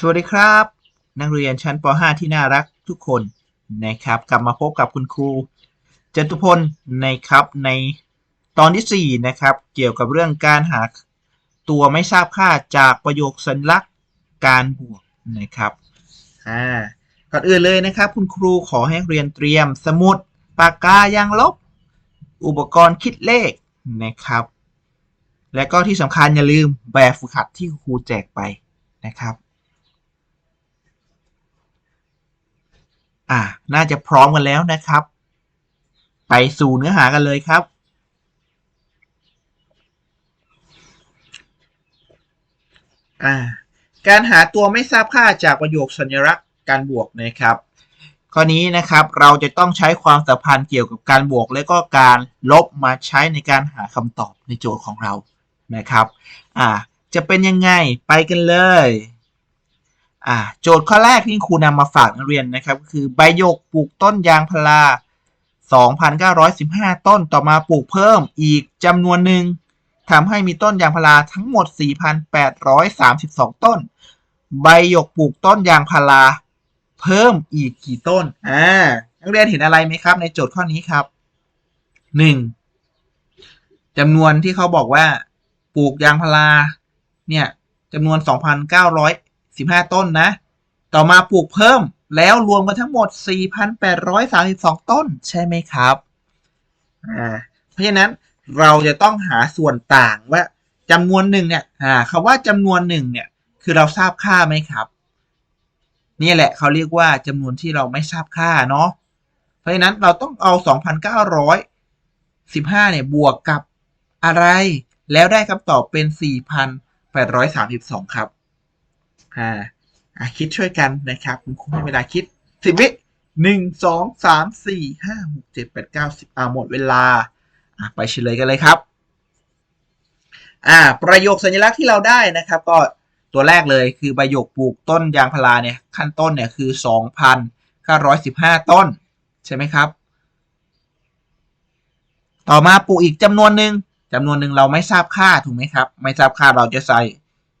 สวัสดีครับ นักเรียนชั้นป .5 ที่น่ารักทุกคนนะครับ กลับมาพบกับคุณครูจตุพลนะครับในตอนที่ 4 นะครับ เกี่ยวกับเรื่องการหาตัวไม่ทราบค่าจากประโยคสัญลักษณ์การบวกนะครับอ่าก่อนอื่นเลยนะครับ คุณครูขอให้เรียนเตรียมสมุดปากกายางลบ อุปกรณ์คิดเลขนะครับ และก็ที่สำคัญอย่าลืมแบบฝึกหัดที่ครูแจกไปนะครับ อ่าน่าจะพร้อมกันแล้วนะครับ ไปสู่เนื้อหากันเลยครับ อ่าการหาตัวไม่ทราบค่าจากประโยคสัญลักษณ์การบวกนะครับ ข้อนี้นะครับเราจะต้องใช้ความสัมพันธ์เกี่ยวกับการบวก และก็การลบมาใช้ในการหาคำตอบในโจทย์ของเรานะครับ อ่า จะเป็นยังไงไปกันเลย อ่าโจทย์ข้อแรกที่ครูนำมาฝากนักเรียนนะครับก็คือใบหยกปลูกต้นยางพารา 2,915 ต้นต่อมาปลูกเพิ่มอีกจำนวนหนึ่งทำให้มีต้นยางพาราทั้งหมด 4,832 ต้น ใบหยกปลูกต้นยางพารา เพิ่มอีกกี่ต้นอ่านักเรียนเห็นอะไรไหมครับ ในโจทย์ข้อนี้ครับ 1. จำนวนที่เขาบอกว่า ปลูกยางพาราเนี่ยจำนวน 15 ต้นนะ ต่อมาปลูกเพิ่มแล้วรวมกันทั้งหมด 4,832 ต้นใช่ไหมครับอ่าเพราะฉะนั้นเราจะต้องหาส่วนต่างว่าจำนวนหนึ่งเนี่ยอ่าคำว่าจำนวนหนึ่งเนี่ยคือเราทราบค่าไหมครับ นี่แหละเขาเรียกว่าจำนวนที่เราไม่ทราบค่าเนาะเพราะฉะนั้นเราต้องเอา 2,915เนี่ยบวกกับอะไร แล้วได้คำตอบเป็น 4,832 ครับ อ่าอะคิดช่วยกันนะครับคุณครูให้เวลาคิด10วิหนึ่งสองสามสี่ห้าหกเจ็ดแปดเก้าสิบอ่าหมดเวลาอะไปเฉลยกันเลยครับอ่าประโยคสัญลักษณ์ที่เราได้นะครับ ก็ตัวแรกเลยคือใบหยกปลูกต้นยางพาราเนี่ยขั้นต้นเนี่ยคือ2,915ต้น ใช่ไหมครับ ต่อมาปลูกอีกจำนวนหนึ่งจำนวนหนึ่งเราไม่ทราบค่าถูกไหมครับ ไม่ทราบค่าเราจะใส่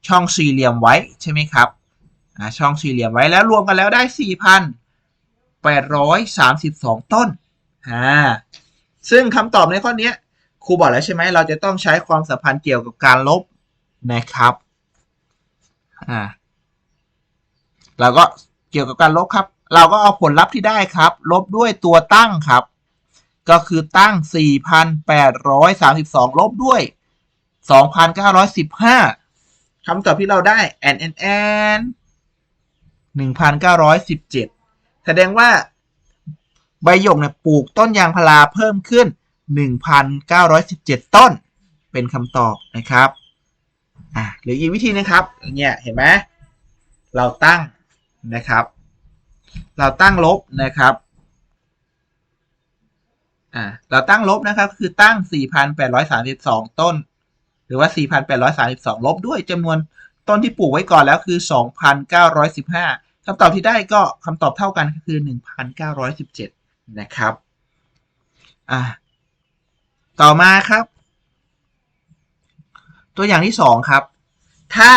ช่องสี่เหลี่ยมไว้ใช่ไหมครับช่องสี่เหลี่ยมไว้แล้วรวมกันแล้วได้ 4,832 ต้นอ่าซึ่งคำตอบในข้อนี้ครูบอกแล้วใช่ไหมเราจะต้องใช้ความสัมพันธ์เกี่ยวกับการลบนะครับอ่าเราก็เกี่ยวกับการลบครับ เราก็เอาผลลัพธ์ที่ได้ครับ ลบด้วยตัวตั้งครับ ก็คือตั้ง 4,832 ลบด้วย 2,915 คำตอบที่เราได้ n n n 1,917แสดงว่าใบหยกเนี่ยปลูกต้นยางพาราเพิ่มขึ้น 1,917 ต้น เป็นคำตอบนะครับอ่าหรืออีกวิธีนะครับเนี่ยเห็นไหมเราตั้งนะครับ เราตั้งลบนะครับอ่าเราตั้งลบนะครับคือตั้ง 4,832 ต้น หรือว่า 4,832 ลบด้วยจำนวนต้นที่ปลูกไว้ก่อนแล้วคือ 2,915คำตอบที่ได้ก็คำตอบเท่ากันก็คือ 1,917 นะครับ อ่าต่อมาครับ ตัวอย่างที่สองครับ ถ้า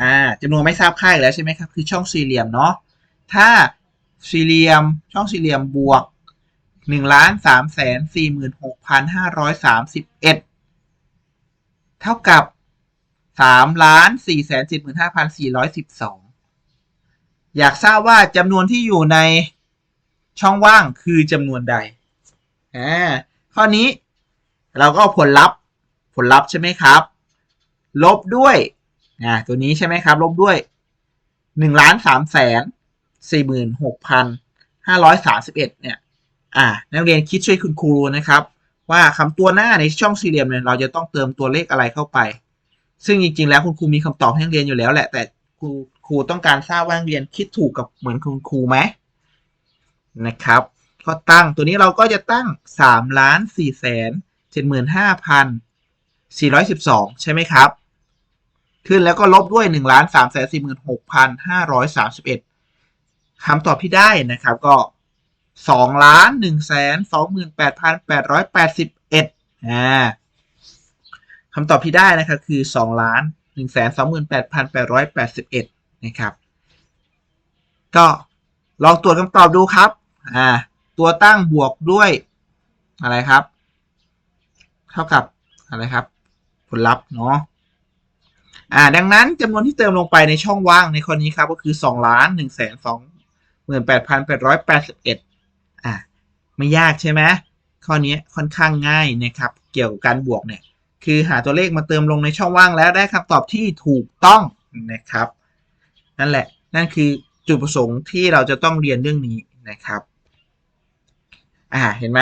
อ่าจำนวนไม่ทราบค่าอีกแล้วใช่ไหมครับ คือช่องสี่เหลี่ยมเนาะถ้าสี่เหลี่ยมช่องสี่เหลี่ยมบวกหนึ่งล้านสามแสนสี่หมื่นหกพันห้าร้อยสามสิบเอ็ด เท่ากับสามล้านสี่แสนเจ็ดหมื่นห้าพันสี่ร้อยสิบสองอยากทราบว่าจำนวนที่อยู่ในช่องว่างคือจำนวนใดอ่าข้อนี้เราก็ผลลัพธ์ผลลัพธ์ใช่ไหมครับ ลบด้วยอ่าตัวนี้ใช่ไหมครับ ลบด้วยหนึ่งล้านสามแสนสี่หมื่นหกพันห้าร้อยสามสิบเอ็ดเนี่ย อ่า นักเรียนคิดช่วยคุณครูนะครับ ว่าคำตัวหน้าในช่องสี่เหลี่ยมเนี่ยเราจะต้องเติมตัวเลขอะไรเข้าไป ซึ่งจริงๆ แล้วคุณครูมีคำตอบให้นักเรียนอยู่แล้วแหละ แต่ครูครูต้องการทราบว่านักเรียนคิดถูกกับเหมือนคุณครูไหมนะครับก็ตั้งตัวนี้เราก็จะตั้งสามล้านสี่แสนเจ็ดหมื่นห้าพันสี่ร้อยสิบสองใช่ไหมครับ ขึ้นแล้วก็ลบด้วยหนึ่งล้านสามแสนสี่หมื่นหกพันห้าร้อยสามสิบเอ็ดคำตอบที่ได้นะครับก็ สองล้านหนึ่งแสนสองหมื่นแปดพันแปดร้อยแปดสิบเอ็ดอ่าคำตอบที่ได้นะครับคือสองล้านหนึ่งแสนสองหมื่นแปดพันแปดร้อยแปดสิบเอ็ดนะครับ ก็ลองตรวจคำตอบดูครับ อ่า ตัวตั้งบวกด้วย อะไรครับ เท่ากับอะไรครับ ผลลัพธ์เนาะอ่า ดังนั้นจำนวนที่เติมลงไปในช่องว่างในข้อนี้ครับ ก็คือสองล้านหนึ่งแสนสองหมื่นแปดพันแปดร้อยแปดสิบเอ็ด อ่าไม่ยากใช่ไหมข้อนี้ค่อนข้างง่ายนะครับ เกี่ยวกับการบวกเนี่ยคือหาตัวเลขมาเติมลงในช่องว่างแล้วได้คำตอบที่ถูกต้องนะครับ นั่นแหละนั่นคือจุดประสงค์ที่เราจะต้องเรียนเรื่องนี้นะครับอ่าเห็นไหม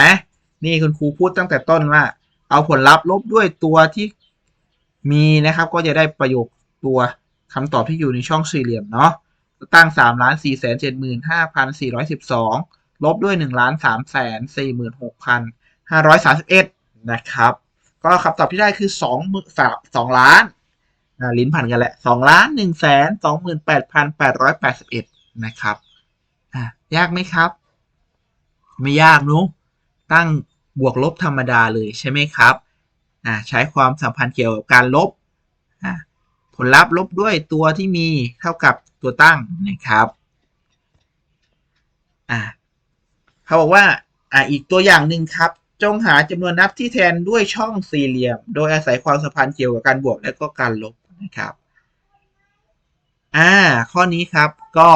นี่คุณครูพูดตั้งแต่ต้นว่า เอาผลลัพธ์ลบด้วยตัวที่มีนะครับ ก็จะได้ประโยคตัวคำตอบที่อยู่ในช่องสี่เหลี่ยมเนาะตั้ง3ล้าน4 7 5 4 1 2 ลบด้วย1ล้าน3 4 6 5 3 1นะครับ ก็คำตอบที่ได้คือ2มืสามสองล้านลิ้นพันกันแหละ2ล้าน1แสน28,881นะครับอะยากไหมครับ ไม่ยากนุตั้งบวกลบธรรมดาเลยใช่ไหมครับอ่าใช้ความสัมพันธ์เกี่ยวกับการลบอ่าผลลัพธ์ลบด้วยตัวที่มีเท่ากับตัวตั้งนะครับอ่า เขาบอกว่าอ่าอีกตัวอย่างหนึ่งครับ จงหาจำนวนนับที่แทนด้วยช่องสี่เหลี่ยม โดยอาศัยความสัมพันธ์เกี่ยวกับการบวกและก็การลบนะครับ อ่า ข้อนี้ครับก็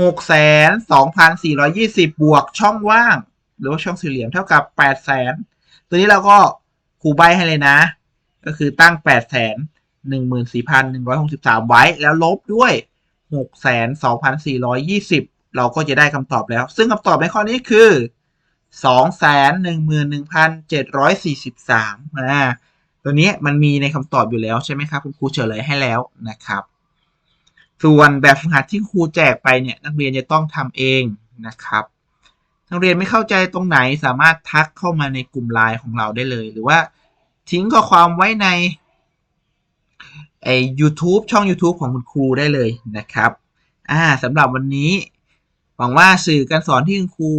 หกแสนสองพันสี่ร้อยี่สิบบวกช่องว่าง หรือว่าช่องสี่เหลี่ยมเท่ากับแปดแสนตัวนี้เราก็ครูใบให้เลยนะ ก็คือตั้งแปดแสนหนึ่งหมื่นสี่พันหนึ่งร้อยหกสิบสามไว้ แล้วลบด้วยหกแสนสองพันสี่ร้อยยี่สิบ เราก็จะได้คำตอบแล้ว ซึ่งคำตอบในข้อนี้คือสองแสนหนึ่งหมื่นหนึ่งพันเจ็ดร้อยสี่สิบสามอ่าตัวนี้มันมีในคำตอบอยู่แล้วใช่ไหมครับ คุณครูเฉลยให้แล้วนะครับ ส่วนแบบฝึกหัดที่ครูแจกไปเนี่ยนักเรียนจะต้องทำเองนะครับนักเรียนไม่เข้าใจตรงไหนสามารถทักเข้ามาในกลุ่มไลน์ของเราได้เลย หรือว่าทิ้งข้อความไว้ในไอ YouTube ช่อง YouTube ของคุณครูได้เลยนะครับ อ่าสำหรับวันนี้ หวังว่าสื่อการสอนที่คุณครู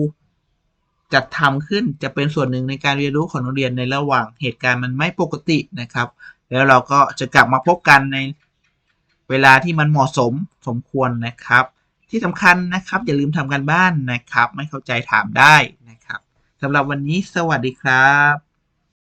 จัดทำขึ้นจะเป็นส่วนหนึ่งในการเรียนรู้ของนักเรียนในระหว่างเหตุการณ์มันไม่ปกตินะครับ แล้วเราก็จะกลับมาพบกันในเวลาที่มันเหมาะสมสมควรนะครับ ที่สำคัญนะครับ อย่าลืมทำกันบ้านนะครับ ไม่เข้าใจถามได้นะครับสำหรับวันนี้สวัสดีครับ